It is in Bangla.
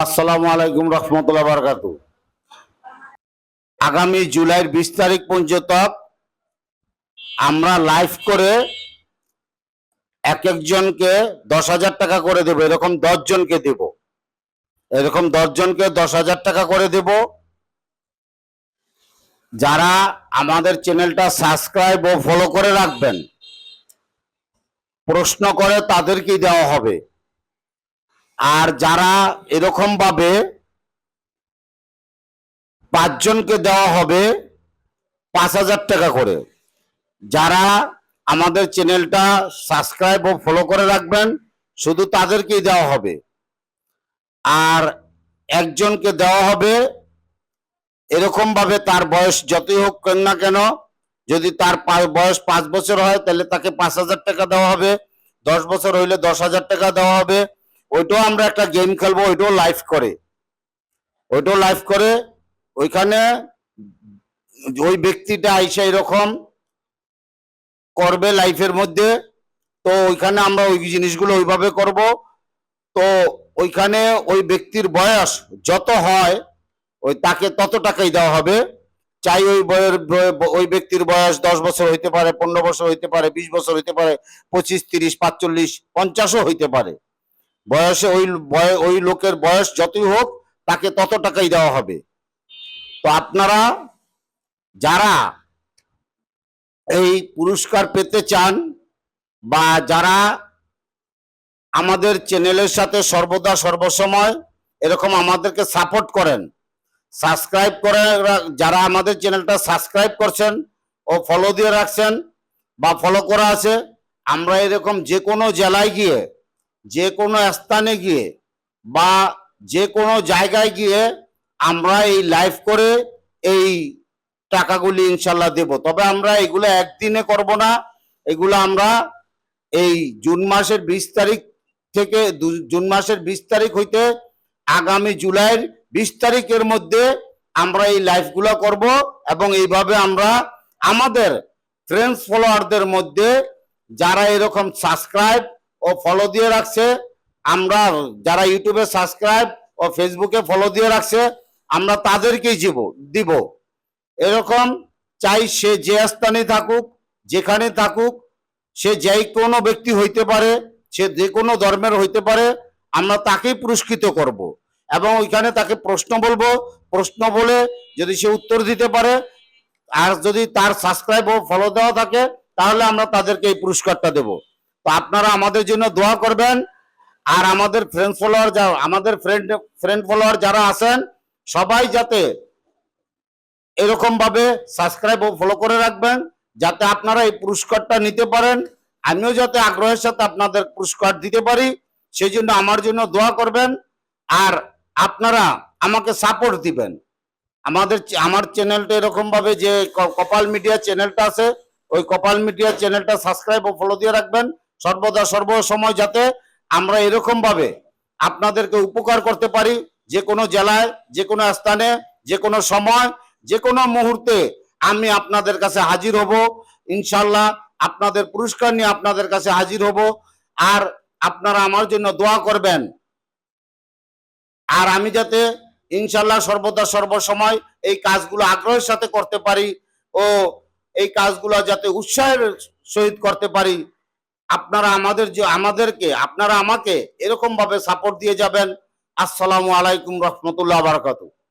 আসসালামু আলাইকুম রহমতুল্লাহ বারকাত। আগামী জুলাইয়ের বিশ তারিখ পর্যন্ত আমরা লাইভ করে এক একজনকে দশ হাজার টাকা করে দেবো, এরকম জনকে দেব। এরকম জনকে দশ হাজার টাকা করে দেব। যারা আমাদের চ্যানেলটা সাবস্ক্রাইব ও ফলো করে রাখবেন, প্রশ্ন করে তাদেরকেই দেওয়া হবে। আর যারা এরকম ভাবে পাঁচজনকে দেওয়া হবে পাঁচ হাজার টাকা করে। যারা আমাদের চ্যানেলটা সাবস্ক্রাইব ও ফলো করে রাখবেন, শুধু তাদেরকেই দেওয়া হবে। আর একজনকে দেওয়া হবে এরকম ভাবে তার বয়স যতই হোক কেন না কেন, যদি তার বয়স পাঁচ বছর হয়, তাহলে তাকে পাঁচ হাজার টাকা দেওয়া হবে। দশ বছর হইলে দশ হাজার টাকা দেওয়া হবে। ওইটাও আমরা একটা গেম খেলব, ওইটাও লাইভ করে। ওইটাও লাইভ করে, ওইখানে ওই ব্যক্তিটা আইসা এরকম করবে লাইফের মধ্যে। তো ওইখানে আমরা ওই জিনিসগুলো ওইভাবে করব। তো ওইখানে ওই ব্যক্তির বয়স যত হয়, ওই তাকে তত টাকাই দেওয়া হবে। চাই ওই বয়ের ওই ব্যক্তির বয়স দশ বছর হইতে পারে, পনেরো বছর হইতে পারে, বিশ বছর হইতে পারে, পঁচিশ, তিরিশ, পাঁচচল্লিশ, পঞ্চাশও হইতে পারে। বয়সে ওই ওই লোকের বয়স যতই হোক, তাকে তত টাকাই দেওয়া হবে। তো আপনারা যারা এই পুরস্কার পেতে চান বা যারা আমাদের চ্যানেলের সাথে সর্বদা সর্বসময় এরকম আমাদেরকে সাপোর্ট করেন, সাবস্ক্রাইব করে যারা আমাদের চ্যানেলটা সাবস্ক্রাইব করছেন ও ফলো দিয়ে রাখছেন বা ফলো করা আছে, আমরা এরকম যে কোনো জেলায় গিয়ে যে কোনো স্থানে গিয়ে বা যে কোনো জায়গায় গিয়ে আমরা এই লাইভ করে এই টাকাগুলি ইনশাল্লাহ দেব। তবে আমরা এগুলো একদিনে করব না। এগুলো আমরা এই জুন মাসের বিশ তারিখ থেকে জুন মাসের বিশ তারিখ হইতে আগামী জুলাইয়ের বিশ তারিখের মধ্যে আমরা এই লাইভগুলো করব এবং এইভাবে আমরা আমাদের ফ্রেন্ডস ফলোয়ারদের মধ্যে যারা এরকম সাবস্ক্রাইব ও ফলো দিয়ে রাখছে। আমরা যারা ইউটিউবে সাবস্ক্রাইব ও ফেসবুকে ফলো দিয়ে রাখছে, আমরা তাদেরকেই দিব দিব। এরকম চাই সে যে স্থানে থাকুক যেখানে থাকুক, সে যেই কোনো ব্যক্তি হইতে পারে, সে যে কোনো ধর্মের হইতে পারে, আমরা তাকেই পুরস্কৃত করব। এবং ওইখানে তাকে প্রশ্ন বলব, প্রশ্ন বলে যদি সে উত্তর দিতে পারে, আর যদি তার সাবস্ক্রাইব ও ফলো দেওয়া থাকে, তাহলে আমরা তাদেরকে এই পুরস্কারটা দেব। তো আপনারা আমাদের জন্য দোয়া করবেন। আর আমাদের ফ্রেন্ড ফলোয়ার যা আমাদের ফ্রেন্ড ফ্রেন্ড ফলোয়ার যারা আছেন, সবাই যাতে এরকম ভাবে সাবস্ক্রাইব ও ফলো করে রাখবেন, যাতে আপনারা এই পুরস্কারটা নিতে পারেন। আমিও যাতে আগ্রহের সাথে আপনাদের পুরস্কার দিতে পারি সেই জন্য আমার জন্য দোয়া করবেন। আর আপনারা আমাকে সাপোর্ট দিবেন। আমাদের আমার চ্যানেলটা এরকম ভাবে যে কপাল মিডিয়া চ্যানেলটা আছে, ওই কপাল মিডিয়া চ্যানেলটা সাবস্ক্রাইব ও ফলো দিয়ে রাখবেন। সর্বদা সর্ব সময় যাতে আমরা এরকম ভাবে আপনাদেরকে উপকার করতে পারি যে কোনো জেলায়, যে কোনো স্থানে, যে কোনো সময়, যে কোনো মুহূর্তে আমি আপনাদের কাছে হাজির হব। ইনশাল্লাহ আপনাদের পুরস্কার নিয়ে আপনাদের কাছে হাজির হব। আর আপনারা আমার জন্য দোয়া করবেন। আর আমি যাতে ইনশাল্লাহ সর্বদা সর্বসময় এই কাজগুলো আগ্রহের সাথে করতে পারি ও এই কাজগুলো যাতে উৎসাহের সহিত করতে পারি। আপনারা আমাদের যে, আমাদেরকে, আপনারা আমাকে এরকম ভাবে সাপোর্ট দিয়ে যাবেন। আসসালামু আলাইকুম রহমতুল্লাহ বারাকাতু